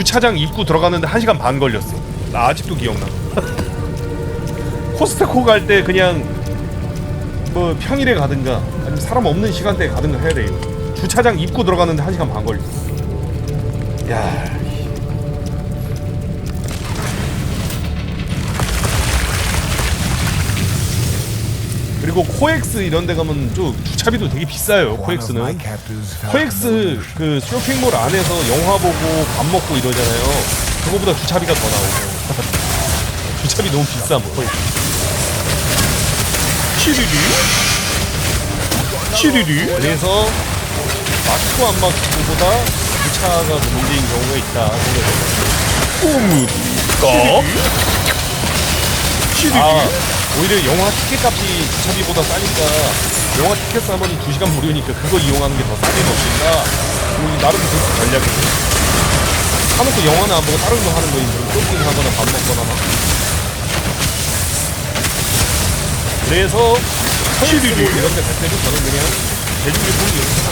주차장 입구 들어가는데 1시간 반 걸렸어. 나 아직도 기억나. 코스트코 갈 때 그냥 뭐 평일에 가든가 아니면 사람 없는 시간대에 가든가 해야 돼. 주차장 입구 들어가는데 1시간 반 걸렸어. 야. 그리고 코엑스 이런 데 가면 좀 주차비도 되게 비싸요. 코엑스는. 코엑스 그 쇼핑몰 안에서 영화 보고 밥 먹고 이러잖아요. 그거보다 주차비가 더 나오고. 주차비 너무 비싸 뭐. 코엑스. 시리리? 시리리? 그래서 막히고 안 막히고보다 주차가 더 문제인 경우가 있다. 꿈일까? 시리리? 아, 오히려 영화 티켓 값이 주차비보다 싸니까 영화 티켓 사면 2시간 무료니까 그거 이용하는 게 더 싸게 뭐 나름 그것도 전략이죠. 사놓고 영화는 안 보고 다른 거 하는 거지. 뭐 쇼핑 하거나 밥 먹거나 막. 그래서 시리리 이런 데갈 때는 저는 그냥 대중교통 이용합니다.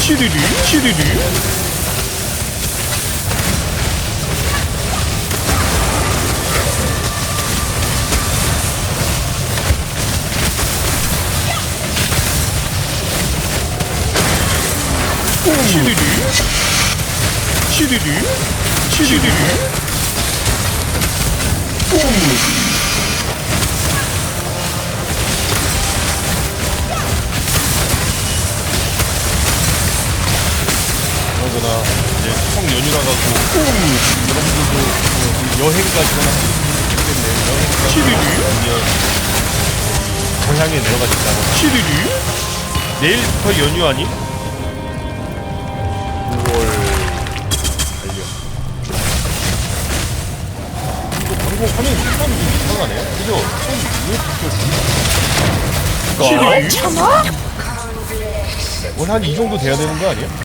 시리리 시리리 시리리 시리리 시리리 그러거나. 이제 총 연휴라 갖고. 여러분들도 뭐 여행 가시거나 하겠네 여행 시리리 고향에 시리리 내일부터 연휴 아님? 이거 방송 화면 색감이 좀 이상하네요 그죠? 처음 왜 바뀌었지? 시리리? 원한 이 정도 돼야 되는 거 아니야?